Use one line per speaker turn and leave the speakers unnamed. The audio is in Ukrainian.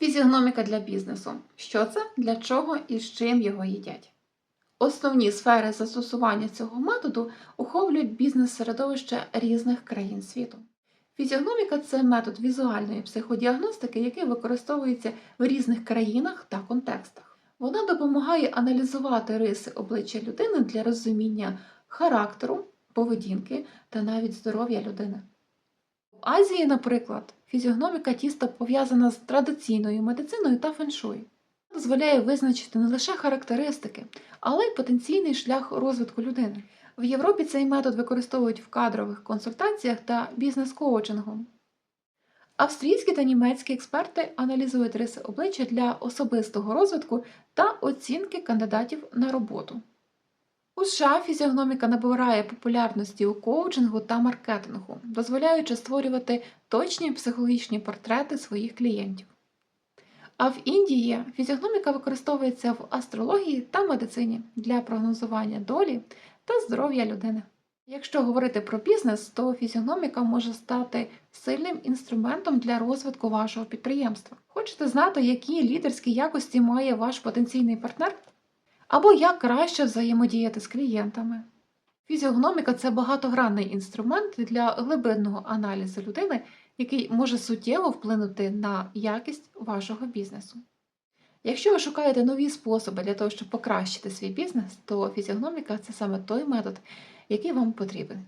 Фізіогноміка для бізнесу. Що це, для чого і з чим його їдять? Основні сфери застосування цього методу охоплюють бізнес-середовище різних країн світу. Фізіогноміка це метод візуальної психодіагностики, який використовується в різних країнах та контекстах. Вона допомагає аналізувати риси обличчя людини для розуміння характеру, поведінки та навіть здоров'я людини. Азії, наприклад, фізіогноміка тіста пов'язана з традиційною медициною та феншуй. Дозволяє визначити не лише характеристики, але й потенційний шлях розвитку людини. В Європі цей метод використовують в кадрових консультаціях та бізнес-коучингу. Австрійські та німецькі експерти аналізують риси обличчя для особистого розвитку та оцінки кандидатів на роботу. У США фізіогноміка набирає популярності у коучингу та маркетингу, дозволяючи створювати точні психологічні портрети своїх клієнтів. А в Індії фізіогноміка використовується в астрології та медицині для прогнозування долі та здоров'я людини. Якщо говорити про бізнес, то фізіогноміка може стати сильним інструментом для розвитку вашого підприємства. Хочете знати, які лідерські якості має ваш потенційний партнер? Або як краще взаємодіяти з клієнтами? Фізіогноміка це багатогранний інструмент для глибинного аналізу людини, який може суттєво вплинути на якість вашого бізнесу. Якщо ви шукаєте нові способи для того, щоб покращити свій бізнес, то фізіогноміка це саме той метод, який вам потрібен.